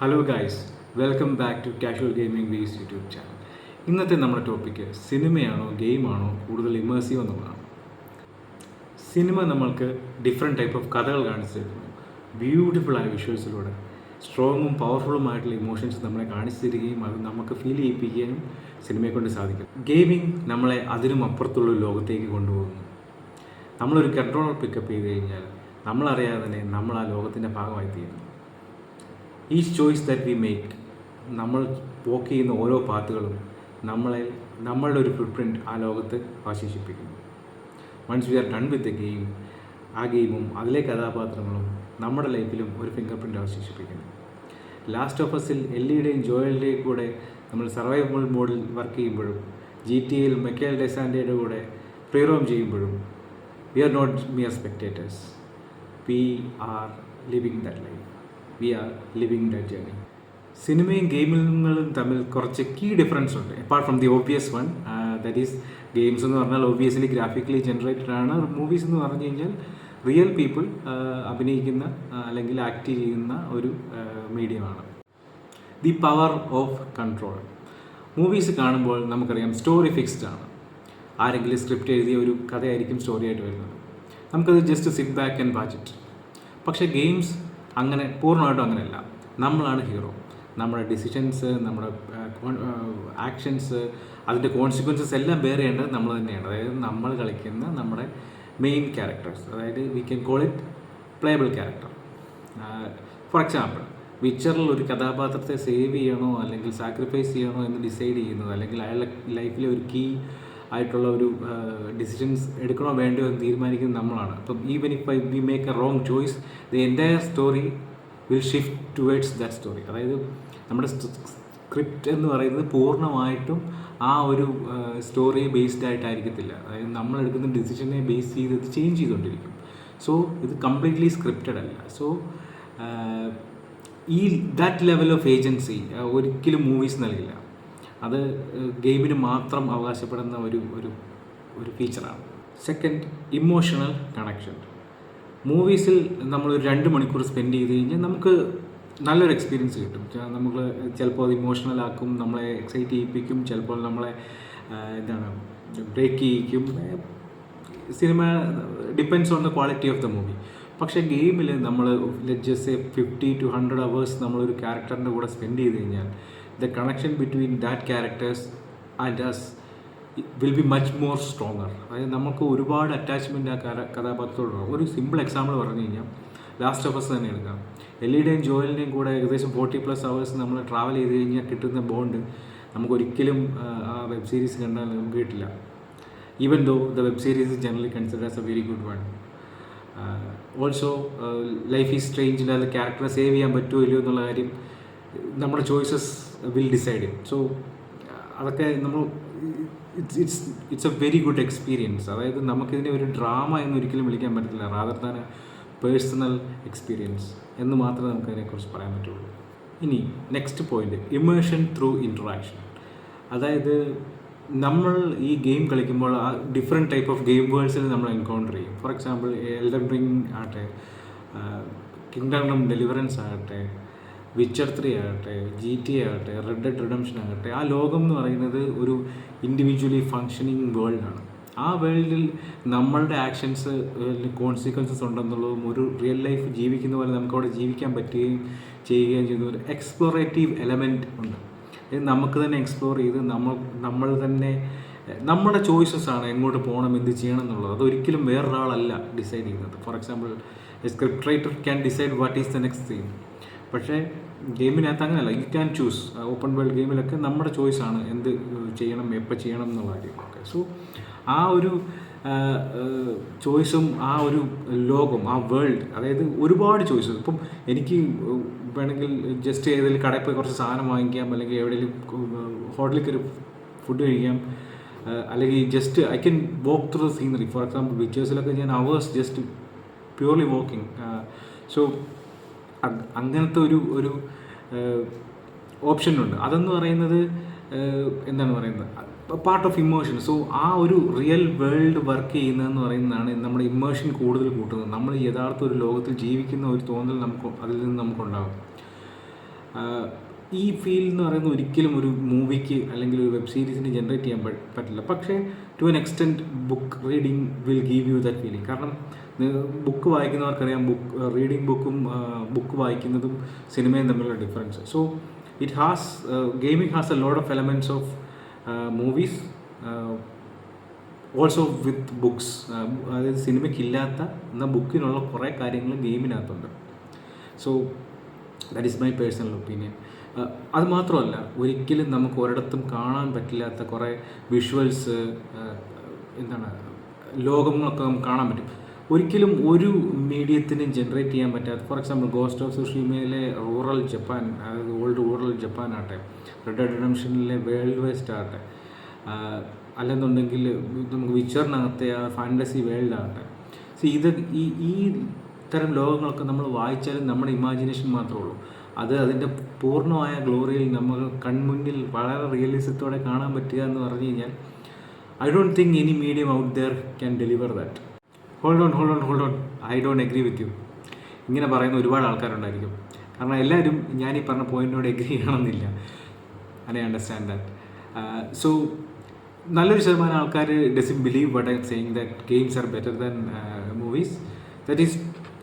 Hello guys welcome back to casual gaming Weiss YouTube channel ഇന്നത്തെ നമ്മുടെ topic സിനിമയാണോ ഗെയിമാണോ കൂടുതൽ immersive എന്നുള്ളതാണ്. സിനിമ നമ്മൾക്ക് ഡിഫറെന്റ് ടൈപ്പ് ഓഫ് കഥകൾ കാണിച്ചു തരുന്നു. ബ്യൂട്ടിഫുള്ളായ വിഷ്വൽസിലൂടെ സ്ട്രോങ്ങും പവർഫുള്ളുമായിട്ടുള്ള ഇമോഷൻസ് നമ്മളെ കാണിച്ചു തരികയും അത് നമുക്ക് ഫീൽ ചെയ്യിപ്പിക്കാനും സിനിമയെ കൊണ്ട് സാധിക്കും. ഗെയിമിംഗ് നമ്മളെ അതിനും അപ്പുറത്തുള്ള ലോകത്തേക്ക് കൊണ്ടുപോകുന്നു. നമ്മളൊരു കൺട്രോളർ പിക്കപ്പ് ചെയ്ത് കഴിഞ്ഞാൽ നമ്മളറിയാതെ തന്നെ നമ്മൾ ആ ലോകത്തിന്റെ ഭാഗമായി തീരുന്നു each choice that we make നമ്മൾ വോക്ക് ചെയ്യുന്ന ഓരോ പാത്തുകളും നമ്മളെ നമ്മളുടെ ഒരു ഫുട് പ്രിന്റ് ആ ലോകത്ത് അവശേഷിപ്പിക്കുന്നു once we are done with the game ആ ഗെയിമും അതിലെ കഥാപാത്രങ്ങളും നമ്മുടെ ലൈഫിലും ഒരു ഫിംഗർ പ്രിന്റ് അവശേഷിപ്പിക്കുന്നു ലാസ്റ്റ് ഓഫ് എസിൽ എല്ലിയുടെയും ജോയലിന്റെയും കൂടെ നമ്മൾ സർവൈവൽ മോഡിൽ വർക്ക് ചെയ്യുമ്പോഴും ജി ടി എയിൽ മെക്കേൽ ഡെസാൻഡയുടെ കൂടെ പ്രീറോം ചെയ്യുമ്പോഴും we are not mere spectators we are living that life we are living that journey സിനിമയും ഗെയിമുകളും തമ്മിൽ കുറച്ച് കീ ഡിഫറൻസ് ഉണ്ട്. Apart from the obvious one that is games എന്ന് പറഞ്ഞാൽ ഒബിയസ്ലി ഗ്രാഫിക്കലി ജനറേറ്റഡ് ആണ്. മൂവീസ് എന്ന് പറഞ്ഞു കഴിഞ്ഞാൽ റിയൽ പീപ്പിൾ അഭിനയിക്കുന്ന ആ, അല്ലെങ്കിൽ ആക്ട് ചെയ്യുന്ന ഒരു മീഡിയമാണ് the power of control movies കാണുമ്പോൾ നമുക്കറിയാം സ്റ്റോറി ഫിക്സ്ഡ് ആണ്. ആരെങ്കിലും സ്ക്രിപ്റ്റ് എഴുതിയ ഒരു കഥയായിരിക്കും സ്റ്റോറി ആയിട്ട് വരുന്നത്. നമുക്കത് just sit back and watch it പക്ഷേ ഗെയിംസ് അങ്ങനെ പൂർണമായിട്ടും അങ്ങനെയല്ല. നമ്മളാണ് ഹീറോ നമ്മുടെ ഡിസിഷൻസ് നമ്മുടെ ആക്ഷൻസ് അതിന്റെ കോൺസിക്വൻസസ് എല്ലാം ബെയർ നമ്മൾ തന്നെയാണ്. അതായത് നമ്മൾ കളിക്കുന്ന നമ്മുടെ മെയിൻ ക്യാരക്ടേഴ്സ് അതായത് we can call it playable character for example വിച്ചറിൽ ഒരു കഥാപാത്രത്തെ സേവ് ചെയ്യണോ അല്ലെങ്കിൽ സാക്രിഫൈസ് ചെയ്യണോ എന്ന് ഡിസൈഡ് ചെയ്യുന്നത് അല്ലെങ്കിൽ അയാളുടെ ലൈഫിലെ ഒരു കീ ആയിട്ടുള്ള ഒരു ഡിസിഷൻസ് എടുക്കണോ വേണ്ടോ എന്ന് തീരുമാനിക്കുന്നത് നമ്മളാണ്. അപ്പം even if I we make a wrong choice the entire story will shift towards that story അതായത് നമ്മുടെ സ്ക്രിപ്റ്റ് എന്ന് പറയുന്നത് പൂർണമായിട്ടും ആ ഒരു സ്റ്റോറി ബേസ്ഡ് ആയിട്ടായിരിക്കത്തില്ല. അതായത് നമ്മൾ എടുക്കുന്ന ഡിസിഷനെ ബേസ് ചെയ്ത് ഇത് ചേഞ്ച് ചെയ്തുകൊണ്ടിരിക്കും. സോ ഇത് കംപ്ലീറ്റ്ലി സ്ക്രിപ്റ്റഡ് അല്ല. സോ ഈ ദാറ്റ് ലെവൽ ഓഫ് ഏജൻസി ഒരിക്കലും മൂവീസ് നൽകില്ല. അത് ഗെയിമിന് മാത്രം അവകാശപ്പെടുന്ന ഒരു ഒരു ഒരു ഫീച്ചറാണ്. Second emotional connection. മൂവീസിൽ നമ്മൾ ഒരു രണ്ട് മണിക്കൂർ സ്പെൻഡ് ചെയ്ത് കഴിഞ്ഞാൽ നമുക്ക് നല്ലൊരു എക്സ്പീരിയൻസ് കിട്ടും. നമുക്ക് ചിലപ്പോൾ അത് ഇമോഷണൽ ആക്കും നമ്മളെ എക്സൈറ്റ് ചെയ്യിപ്പിക്കും ചിലപ്പോൾ നമ്മളെ എന്താണ് break ചെയ്യിക്കും. Cinema depends on the quality of the movie. പക്ഷേ ഗെയിമിൽ നമ്മൾ just fifty to hundred hours നമ്മളൊരു ക്യാരക്ടറിന്റെ കൂടെ സ്പെൻഡ് ചെയ്ത് കഴിഞ്ഞാൽ the connection between that characters and us will be much more stronger അതായത് നമുക്ക് ഒരുപാട് അറ്റാച്ച്മെന്റ് ആ കഥാപാത്രത്തോടുണ്ടാകും ഒരു സിമ്പിൾ എക്സാമ്പിൾ പറഞ്ഞു കഴിഞ്ഞാൽ ലാസ്റ്റ് ഓഫ് എസ് തന്നെ എടുക്കാം. എല്ലിയുടെയും ജോയലിന്റെയും കൂടെ ഏകദേശം ഫോർട്ടി പ്ലസ് അവേഴ്സ് നമ്മൾ ട്രാവൽ ചെയ്ത് കഴിഞ്ഞാൽ കിട്ടുന്ന ബോണ്ട് നമുക്കൊരിക്കലും ആ, വെബ് സീരീസ് കണ്ടാൽ നമുക്ക് കിട്ടില്ല. Even though the web series generally consider as a very good one also life is സ്ട്രേഞ്ചിൽ അത് ക്യാരക്ടറെ സേവ് ചെയ്യാൻ പറ്റുമോ ഇല്ലയോ എന്നുള്ള കാര്യം നമ്മുടെ ചോയ്സസ് വിൽ ഡിസൈഡ് സോ അതൊക്കെ നമ്മൾ it's it's it's a very good experience അതായത് നമുക്കിതിനെ ഒരു ഡ്രാമ എന്ന് ഒരിക്കലും വിളിക്കാൻ പറ്റത്തില്ല. റാദർ ദാൻ പേഴ്സണൽ എക്സ്പീരിയൻസ് എന്ന് മാത്രമേ നമുക്ക് അതിനെക്കുറിച്ച് പറയാൻ പറ്റുള്ളൂ. ഇനി next point immersion through interaction അതായത് നമ്മൾ ഈ ഗെയിം കളിക്കുമ്പോൾ ആ ഡിഫറെന്റ് ടൈപ്പ് ഓഫ് ഗെയിം വേൾഡ്സിൽ നമ്മൾ എൻകൗണ്ടർ ചെയ്യും. ഫോർ എക്സാമ്പിൾ എൽഡർ റിംഗ് ആകട്ടെ കിങ്ഡം ഡെലിവറൻസ് ആകട്ടെ വിച്ചർ ത്രീ ആകട്ടെ ജി ടി ആകട്ടെ റെഡ് ഡെഡ് റിഡംഷൻ ആകട്ടെ ആ ലോകം എന്ന് പറയുന്നത് ഒരു ഇൻഡിവിജ്വലി ഫങ്ഷനിങ് വേൾഡാണ് ആ വേൾഡിൽ നമ്മളുടെ ആക്ഷൻസ് കോൺസിക്വൻസസ് ഉണ്ടെന്നുള്ളതും ഒരു റിയൽ ലൈഫ് ജീവിക്കുന്ന പോലെ നമുക്ക് അവിടെ ജീവിക്കാൻ പറ്റുകയും ചെയ്യുകയും ചെയ്യുന്ന ഒരു എക്സ്പ്ലോറേറ്റീവ് എലമെന്റ് ഉണ്ട്. നമുക്ക് തന്നെ എക്സ്പ്ലോർ ചെയ്ത് നമ്മൾ നമ്മൾ തന്നെ നമ്മുടെ ചോയ്സസ് ആണ് എങ്ങോട്ട് പോകണം എന്ത് ചെയ്യണം എന്നുള്ളത്. അതൊരിക്കലും വേറൊരാളല്ല ഡിസൈഡ് ചെയ്യുന്നത്. For example a script writer can decide what is the next thing പക്ഷേ ഗെയിമിനകത്ത് അങ്ങനെയല്ല. You can choose open world ഗെയിമിലൊക്കെ നമ്മുടെ ചോയ്സ് ആണ് എന്ത് ചെയ്യണം എപ്പോൾ ചെയ്യണം എന്നുള്ള കാര്യങ്ങളൊക്കെ. സോ ആ ഒരു ചോയ്സും ആ ഒരു ലോകം ആ വേൾഡ് അതായത് ഒരുപാട് ചോയ്സസ് ഇപ്പം എനിക്ക് വേണമെങ്കിൽ ജസ്റ്റ് ഏതെങ്കിലും കടയിൽ പോയി കുറച്ച് സാധനം വാങ്ങിക്കാം അല്ലെങ്കിൽ എവിടെയെങ്കിലും ഹോട്ടലിൽ കയറി ഫുഡ് കഴിക്കാം അല്ലെങ്കിൽ just I can walk through scenery for example വിച്ചേഴ്സിലൊക്കെ ഞാൻ hours just purely walking so അങ്ങനത്തെ ഒരു ഒരു ഓപ്ഷനുണ്ട്. അതെന്ന് പറയുന്നത് എന്താണ് പറയുന്നത്? പാർട്ട് ഓഫ് ഇമോഷൻ സോ ആ ഒരു റിയൽ വേൾഡ് വർക്ക് ചെയ്യുന്നതെന്ന് പറയുന്നതാണ് നമ്മുടെ ഇമോഷൻ കൂടുതൽ കൂട്ടുന്നത്. നമ്മൾ യഥാർത്ഥ ഒരു ലോകത്തിൽ ജീവിക്കുന്ന ഒരു തോന്നൽ നമുക്ക് അതിൽ നിന്ന് നമുക്കുണ്ടാകും. ഈ ഫീൽ എന്ന് പറയുന്നത് ഒരിക്കലും ഒരു മൂവിക്ക് അല്ലെങ്കിൽ ഒരു വെബ് സീരീസിന് ജനറേറ്റ് ചെയ്യാൻ പറ്റില്ല. പക്ഷേ to an extent book reading will give you that feeling കാരണം ബുക്ക് വായിക്കുന്നവർക്കറിയാം ബുക്ക് റീഡിങ് ബുക്കും ബുക്ക് വായിക്കുന്നതും സിനിമയും തമ്മിലുള്ള difference so it has gaming has a load of elements of movies also with books അതായത് സിനിമയ്ക്കില്ലാത്ത എന്നാൽ ബുക്കിനുള്ള കുറേ കാര്യങ്ങൾ ഗെയിമിനകത്തുണ്ട് so that is my personal opinion അത് മാത്രമല്ല ഒരിക്കലും നമുക്ക് ഒരിടത്തും കാണാൻ പറ്റില്ലാത്ത കുറേ വിഷ്വൽസ് എന്താണ് ലോകങ്ങളൊക്കെ നമുക്ക് കാണാൻ പറ്റും. ഒരിക്കലും ഒരു മീഡിയത്തിനും ജനറേറ്റ് ചെയ്യാൻ പറ്റാത്ത ഫോർ എക്സാമ്പിൾ ഗോസ്റ്റ് ഓഫ് സുഷീമയിലെ റൂറൽ ജപ്പാൻ അതായത് ഓൾഡ് റൂറൽ ജപ്പാൻ ആട്ടെ റെഡ് റിഡംഷനിലെ വേൾഡ് വെസ്റ്റ് ആട്ടെ അല്ലെന്നുണ്ടെങ്കിൽ നമുക്ക് വിച്ചറിനകത്തെ ആ ഫാന്റസി വേൾഡ് ആകട്ടെ സോ ഇത് ഈ ഈ തരം ലോകങ്ങളൊക്കെ നമ്മൾ വായിച്ചാലും നമ്മുടെ ഇമാജിനേഷൻ മാത്രമേ ഉള്ളൂ. അത് അതിന്റെ പൂർണമായ ഗ്ലോറിയിൽ നമ്മൾ കൺമുന്നിൽ വളരെ റിയലിസത്തോടെ കാണാൻ പറ്റുക എന്ന് പറഞ്ഞു കഴിഞ്ഞാൽ I don't think any medium out there can deliver that hold on hold on hold on I don't agree with you ഇങ്ങനെ പറയുന്ന ഒരുപാട് ആൾക്കാരുണ്ടായിരിക്കും. കാരണം എല്ലാവരും ഞാൻ ഈ പറഞ്ഞ പോയിന്റിനോട് എഗ്രി ചെയ്യണമെന്നില്ല. ഐ അണ്ടർസ്റ്റാൻഡ് ദാറ്റ് സോ നല്ലൊരു ശതമാനം ആൾക്കാർ doesn't believe what I saying that games are better than movies that is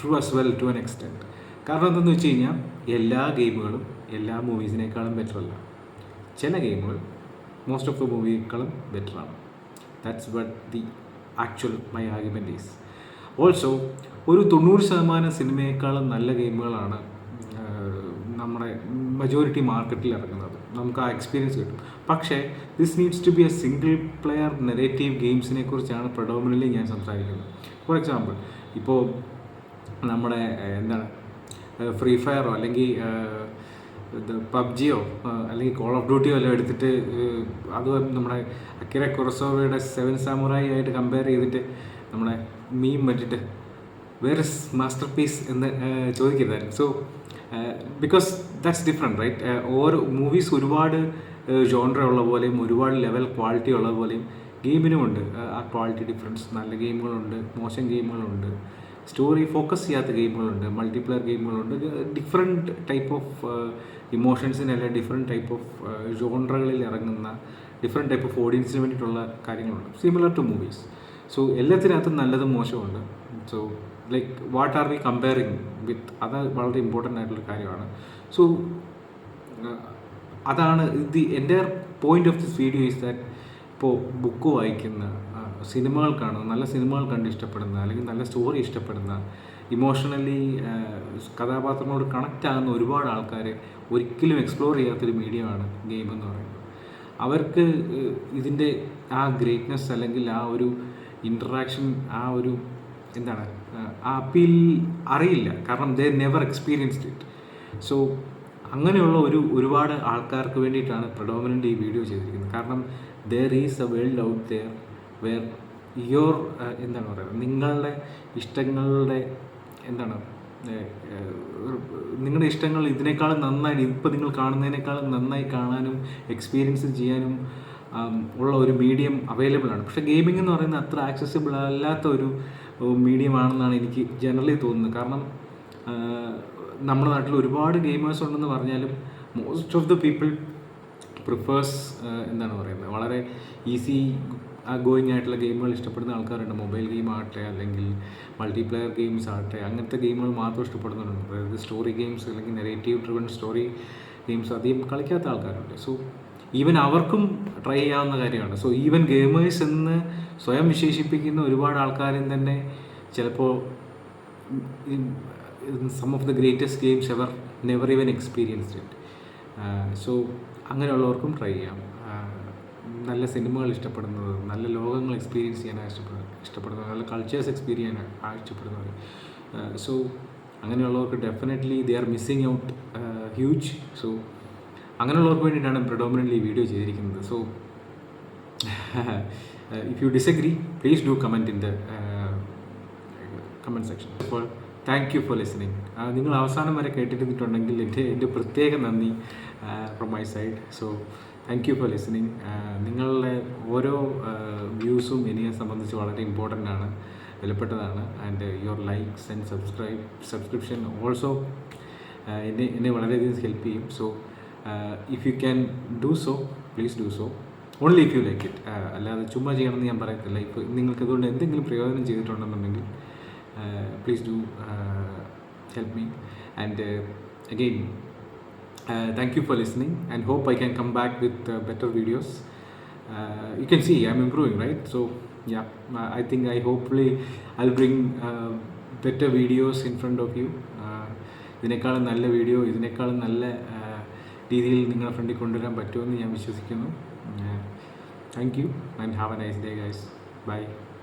true as well to an extent കാരണം എന്തെന്ന് വെച്ച് കഴിഞ്ഞാൽ എല്ലാ ഗെയിമുകളും എല്ലാ മൂവീസിനേക്കാളും ബെറ്റർ അല്ല ചില ഗെയിമുകൾ മോസ്റ്റ് ഓഫ് ദ മൂവിയേക്കാളും ആണ് that's what the actual my argument is also ഒരു തൊണ്ണൂറ് ശതമാനം സിനിമയേക്കാളും നല്ല ഗെയിമുകളാണ് നമ്മുടെ മെജോറിറ്റി മാർക്കറ്റിൽ ഇറങ്ങുന്നത്. നമുക്ക് ആ എക്സ്പീരിയൻസ് കിട്ടും. പക്ഷേ this needs to be a single player narrative ഗെയിംസിനെ കുറിച്ചാണ് പ്രൊഡോമിനലി ഞാൻ സംസാരിക്കുന്നത്. ഫോർ എക്സാമ്പിൾ ഇപ്പോൾ നമ്മുടെ എന്താണ് ഫ്രീ ഫയറോ അല്ലെങ്കിൽ പബ്ജിയോ അല്ലെങ്കിൽ കോൾ ഓഫ് ഡ്യൂട്ടിയോ എല്ലാം എടുത്തിട്ട് അത് നമ്മുടെ അക്കിര കുറസോവയുടെ സെവൻ സാമുറായി ആയിട്ട് കമ്പയർ ചെയ്തിട്ട് നമ്മുടെ മീം വെച്ചിട്ട് വേർ ഇസ് മാസ്റ്റർ പീസ് എന്ന് ചോദിക്കുന്നതായിരുന്നു. So because that's different right ഓരോ മൂവീസ് ഒരുപാട് ജോൺറ ഉള്ള പോലെയും ഒരുപാട് ലെവൽ ക്വാളിറ്റി ഉള്ള പോലെയും ഗെയിമിനുമുണ്ട് ആ ക്വാളിറ്റി ഡിഫറൻസ് നല്ല ഗെയിമുകളുണ്ട് മോശം ഗെയിമുകളുണ്ട് സ്റ്റോറി ഫോക്കസ് ചെയ്യാത്ത ഗെയിമുകളുണ്ട് മൾട്ടിപ്ലെയർ ഗെയിമുകളുണ്ട് ഡിഫറെന്റ് ടൈപ്പ് ഓഫ് ഇമോഷൻസിനല്ല ഡിഫറെന്റ് ടൈപ്പ് ഓഫ് ജോൺറകളിൽ ഇറങ്ങുന്ന ഡിഫറെന്റ് ടൈപ്പ് ഓഫ് ഓഡിയൻസിന് വേണ്ടിയിട്ടുള്ള കാര്യങ്ങളുണ്ട്. സിമിലർ ടു മൂവീസ് സോ എല്ലാത്തിനകത്തും നല്ലതും മോശമുണ്ട് so like what are we comparing with അത് വളരെ ഇമ്പോർട്ടന്റ് ആയിട്ടുള്ള കാര്യമാണ്. സോ അതാണ് ദി എന്റെ point of this video is that ഇപ്പോൾ ബുക്ക് വായിക്കുന്ന സിനിമകൾ കാണുന്ന നല്ല സിനിമകൾ കണ്ട് ഇഷ്ടപ്പെടുന്ന അല്ലെങ്കിൽ നല്ല സ്റ്റോറി ഇഷ്ടപ്പെടുന്ന ഇമോഷണലി കഥാപാത്രങ്ങളോട് കണക്റ്റ് ആകുന്ന ഒരുപാട് ആൾക്കാർ ഒരിക്കലും എക്സ്പ്ലോർ ചെയ്യാത്തൊരു മീഡിയമാണ് ഗെയിം എന്ന് പറയുന്നത്. അവർക്ക് ഇതിന്റെ ആ ഗ്രേറ്റ്നെസ് അല്ലെങ്കിൽ ആ ഒരു ഇൻട്രാക്ഷൻ ആ ഒരു എന്താണ് ആ അപ്പീൽ അറിയില്ല. കാരണം they never experienced it so അങ്ങനെയുള്ള ഒരു ഒരുപാട് ആൾക്കാർക്ക് വേണ്ടിയിട്ടാണ് പ്രഡോമിനന്റ് ഈ വീഡിയോ ചെയ്തിരിക്കുന്നത്. കാരണം there is a world out there where your എന്താണ് പറയുക നിങ്ങളുടെ ഇഷ്ടങ്ങളുടെ എന്താണ് നിങ്ങളുടെ ഇഷ്ടങ്ങൾ ഇതിനേക്കാളും നന്നായി ഇപ്പോൾ നിങ്ങൾ കാണുന്നതിനേക്കാളും നന്നായി കാണാനും എക്സ്പീരിയൻസ് ചെയ്യാനും ഉള്ള ഒരു മീഡിയം അവൈലബിൾ ആണ്. പക്ഷേ ഗെയിമിംഗ് എന്ന് പറയുന്നത് അത്ര ആക്സസിബിൾ അല്ലാത്ത ഒരു മീഡിയം ആണെന്നാണ് എനിക്ക് ജനറലി തോന്നുന്നത്. കാരണം നമ്മുടെ നാട്ടിൽ ഒരുപാട് ഗെയിമേഴ്സ് ഉണ്ടെന്ന് പറഞ്ഞാലും most of the people prefers എന്താണ് പറയുന്നത് വളരെ ഈസി ഗോയിങ് ആയിട്ടുള്ള ഗെയിമുകൾ ഇഷ്ടപ്പെടുന്ന ആൾക്കാരുണ്ട്. മൊബൈൽ ഗെയിം ആകട്ടെ അല്ലെങ്കിൽ മൾട്ടിപ്ലെയർ ഗെയിംസ് ആകട്ടെ അങ്ങനത്തെ ഗെയിമുകൾ മാത്രം ഇഷ്ടപ്പെടുന്നുണ്ട് അതായത് സ്റ്റോറി ഗെയിംസ് അല്ലെങ്കിൽ നെഗറ്റീവ് ഡ്രിവൺ സ്റ്റോറി ഗെയിംസ് അധികം കളിക്കാത്ത ആൾക്കാരുണ്ട്. സോ ഈവൻ അവർക്കും ട്രൈ ചെയ്യാവുന്ന കാര്യമാണ്. സോ ഈവൻ ഗെയിമേഴ്സ് എന്ന് സ്വയം വിശേഷിപ്പിക്കുന്ന ഒരുപാട് ആൾക്കാരും തന്നെ ചിലപ്പോൾ some of the greatest games ever never even experienced it so അങ്ങനെയുള്ളവർക്കും try ചെയ്യാം. നല്ല സിനിമകൾ ഇഷ്ടപ്പെടുന്നത് നല്ല ലോകങ്ങൾ എക്സ്പീരിയൻസ് ചെയ്യാൻ ഇഷ്ടപ്പെടുന്നത് ഇഷ്ടപ്പെടുന്നത് നല്ല കൾച്ചേഴ്സ് എക്സ്പീരിയൻ ഇഷ്ടപ്പെടുന്നവർ സോ അങ്ങനെയുള്ളവർക്ക് definitely they are missing out huge so അങ്ങനെയുള്ളവർക്ക് വേണ്ടിയിട്ടാണ് പ്രിഡോമിനന്റ്ലി വീഡിയോ ചെയ്തിരിക്കുന്നത്. So if you disagree please do comment in the comment section അപ്പോൾ താങ്ക് യു ഫോർ ലിസണിങ് നിങ്ങൾ അവസാനം വരെ കേട്ടിരുന്നിട്ടുണ്ടെങ്കിൽ എന്റെ എന്റെ പ്രത്യേക നന്ദി from my side so thank you for listening നിങ്ങളുടെ ഓരോ വ്യൂസും എന്നെ സംബന്ധിച്ച് വളരെ ഇമ്പോർട്ടന്റ് ആണ് വിലപ്പെട്ടതാണ്. And your likes and subscribe subscription also എന്നെ എന്നെ വളരെയധികം ഹെൽപ്പ് ചെയ്യും. So if you can do so please do so only if you like it അല്ലാതെ ചുമ്മാ ചെയ്യണമെന്ന് ഞാൻ പറയത്തില്ല. ഇപ്പോൾ നിങ്ങൾക്ക് അതുകൊണ്ട് എന്തെങ്കിലും പ്രയോജനം ചെയ്തിട്ടുണ്ടെന്നുണ്ടെങ്കിൽ please do help me and again thank you for listening and hope I can come back with uh, better videos. Uh, you can see I'm improving, right? So yeah, uh, I think I hopefully I'll bring uh, better videos in front of you. Uh, ഇതിനേക്കാളും നല്ല video ഇതിനേക്കാളും നല്ല uh, രീതിയിൽ നിങ്ങളുടെ ഫ്രണ്ടിൽ കൊണ്ടുവരാൻ പറ്റുമെന്ന് ഞാൻ വിശ്വസിക്കുന്നു thank you and have a nice day guys bye